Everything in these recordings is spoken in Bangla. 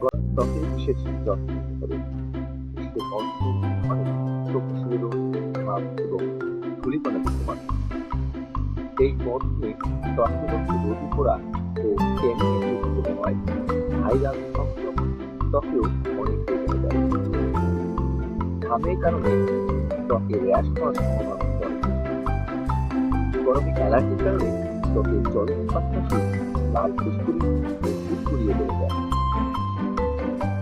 ত্বকের বিশেষ এই ত্বকের মধ্যে রোদি পোড়া ও ক্যামিক্যাল যুক্ত হয় ঘামের কারণে ত্বকে র্যাশ হওয়ার সম্ভাবনা কম। গরমে অ্যালার্জির কারণে ত্বকে জলের পাশাপাশি লাল ফুসকুড়ি ও বেড়ে যায়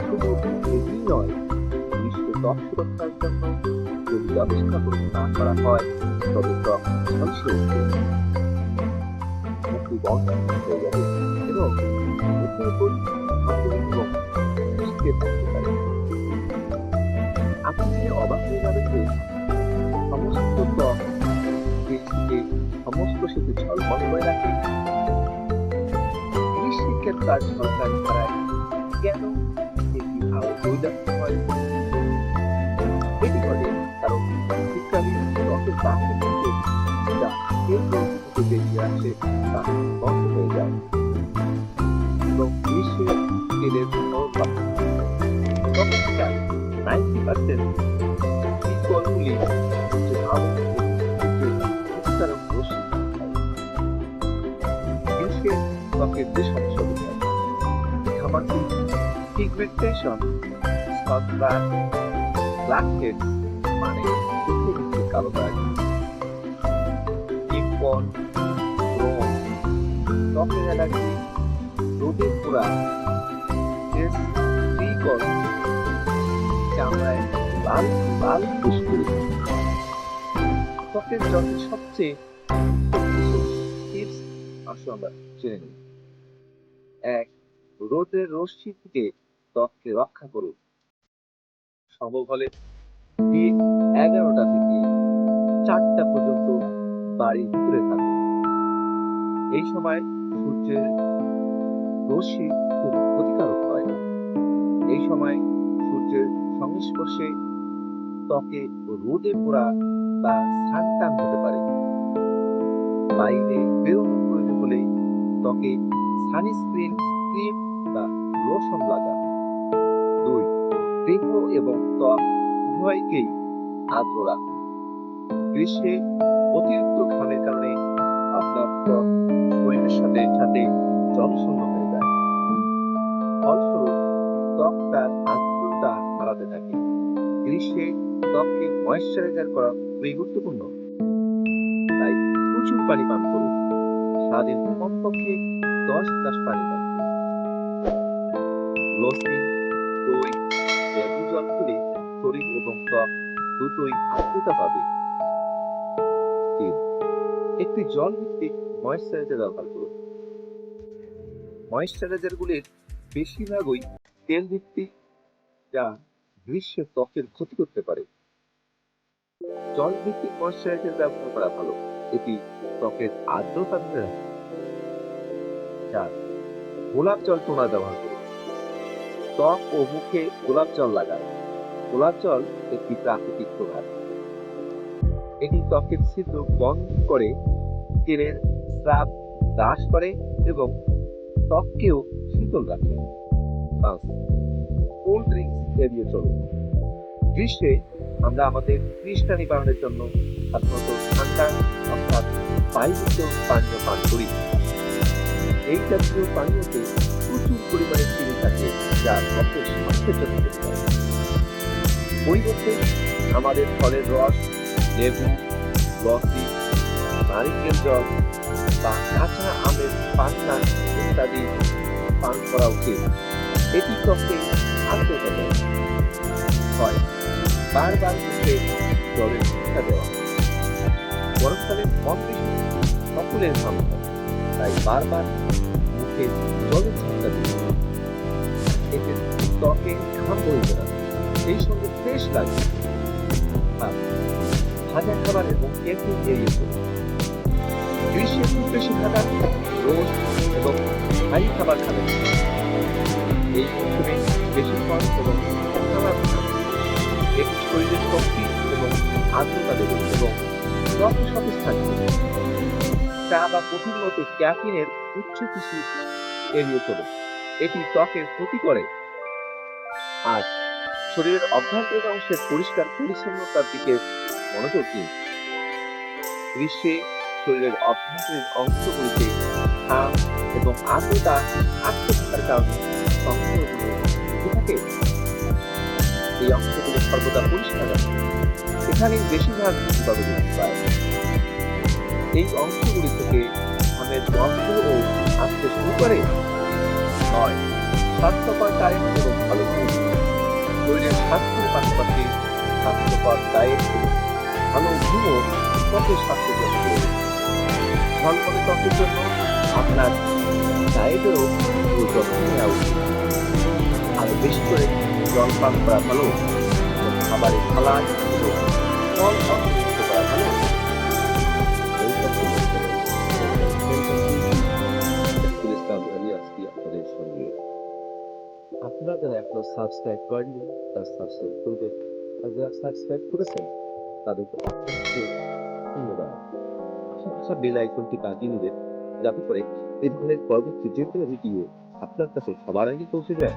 হয় হয়ে আপনি অবাক হয়ে সমস্ত ত্বক সমস্ত শীতে ঝলমল করে রাখে? গ্রীষ্মকাল তার ঝলকার ধারায় কেন বেরিয়ে আসে তা বন্ধ হয়ে যায় এবং পিগমেন্টেশন সানব্যান ব্ল্যাকহেড মানে কালো দাগ রোদের পোড়া চামড়ায় লাল লাল ফুসকুড়ি ত্বকের সবচেয়ে টিপস আমরা নিই। এক, রোদের রশ্মি থেকে ত্বককে রক্ষা করুন সম্ভব হলে এগারোটা থেকে চারটা পর্যন্ত বাড়ির ভিতরে থাকুন। এই সময় সূর্যের রশ্মি খুব ক্ষতিকারক হয়। এই সময় সূর্যের সংস্পর্শে ত্বকে রোদে পোড়া বা সানটান হতে পারে। বাইরে বেরোনোর প্রয়োজন হলে ত্বকে সানস্ক্রিন, ক্রিম বা লোশন লাগান। দুই দেহ এবং ত্বক উভয়কেই আর্দ্র রাখুন গ্রীষ্মে অতিরিক্ত ঘামের কারণে আপনার ত্বক শরীরের সাথে সাথে জলশূন্য হয়ে যায়। ফলস্বরূপ, ত্বক তার আর্দ্রতা হারাতে থাকে। গ্রীষ্মে ত্বককে ময়েশ্চারাইজার করা খুবই গুরুত্বপূর্ণ। তাই প্রচুর পানি পান করুন। সারাদিন কমপক্ষে দশ গ্লাস পানি পান করুন জল খেলে শরীর এবং ত্বক দুটোই আর্দ্রতা পাবে একটি জল ভিত্তিক ময়েশ্চারাইজার ব্যবহার করুন। ময়েশ্চারাইজার গুলির বেশিরভাগই তেল ভিত্তিক যা গ্রীষ্মে ত্বকের ক্ষতি করতে পারে। জল ভিত্তিক ময়েশ্চারাইজার ব্যবহার করা ভালো। এটি ত্বকের আর্দ্রতা ধরে রাখে। চার, গোলাপ জল টোনার ব্যবহার ত্বক ও মুখে গোলাপ জল লাগান গোলাপ জল একটি প্রাকৃতিক প্রভাব এটি ত্বকের ছিদ্র বন্ধ করে তেলের স্রাব হ্রাস করে এবং ত্বককেও শীতল রাখে। পাঁচ কোল্ড ড্রিঙ্কস এড়িয়ে চলুন। গ্রীষ্মে আমরা আমাদের তৃষ্ণা নিবারণের জন্য সাধারণত ঠান্ডা, অর্থাৎ পানীয় পান করি। এই জাতীয় পানীয়তে যা ত্বকের স্বাস্থ্যের জন্য ক্ষতিকর পরিবর্তে আমাদের ফলের রস, লেবু, লস্যি, নারিকেল জল বা কাঁচা আমের পান্না ইত্যাদি পান করা উচিত। এটি ত্বকে আর্দ্রতা দেয় হয়। বারবার মুখে জলের শিক্ষা দেওয়া। গরমকালে কম বেশি সকলের ঘাম তাই বারবার মুখে জলের দিতে হবে। এতে ত্বকে ঘাম বইবে না সেই সঙ্গে ফ্রেশ লাগবে আর খাবার এবং কেকে এড়িয়ে চলুন গ্রীষ্মে খুব বেশি ভাজা রোজ এবং ভারী খাবার খাবেন। এই মৌসুমে বেশি ফল এবং খাবার খান এটি শরীরের শক্তি এবং আর্দ্রতা দেবে এবং ত্বক সতেজ থাকবে চা বা কফির মতো ক্যাফিনের উচ্চ কিছু এড়িয়ে চলুন এটি ত্বকের ক্ষতি করে। আর শরীরের অভ্যন্তরীণ অংশের পরিষ্কার পরিচ্ছন্নতার দিকে মনোযোগ দিন। গ্রীষ্মে শরীরের অভ্যন্তরীণ অংশগুলিতে ঘাম এবং আর্দ্রতা থাকার কারণে সংক্রমণের থাকে। এই অংশগুলি সর্বদা পরিষ্কার রাখুন। এখানে বেশিরভাগ জীবাণু পায়। এই অংশগুলি থেকে ঘামের গন্ধ ও আসতে শুরু করে নয় স্বাস্থ্যকর ডায়েট এবং ভালো ঘুম শরীরের স্বাস্থ্যের পাশাপাশি স্বাস্থ্যকর ডায়েট এবং ভালো ঘুমও ত্বকের স্বাস্থ্যের জন্য। ঝলমলে ত্বকের জন্য আপনার ডায়েটেরও পুরো যত্ন নেওয়া উচিত। আরও বেশি করে জল পান করা ভালো। খাবারের থালা এবং এখনও সাবস্ক্রাইব করেননি তারা সাবস্ক্রাইব করবে আর যারা সাবস্ক্রাইব করেছেন, তাদেরকে ধন্যবাদ। পাশাপাশি বেল আইকনটি বাজিয়ে নেবেন, যাতে করে এই ধরনের পরবর্তী যে কোনো ভিডিও আপনার কাছে সবার আগে পৌঁছে যায়।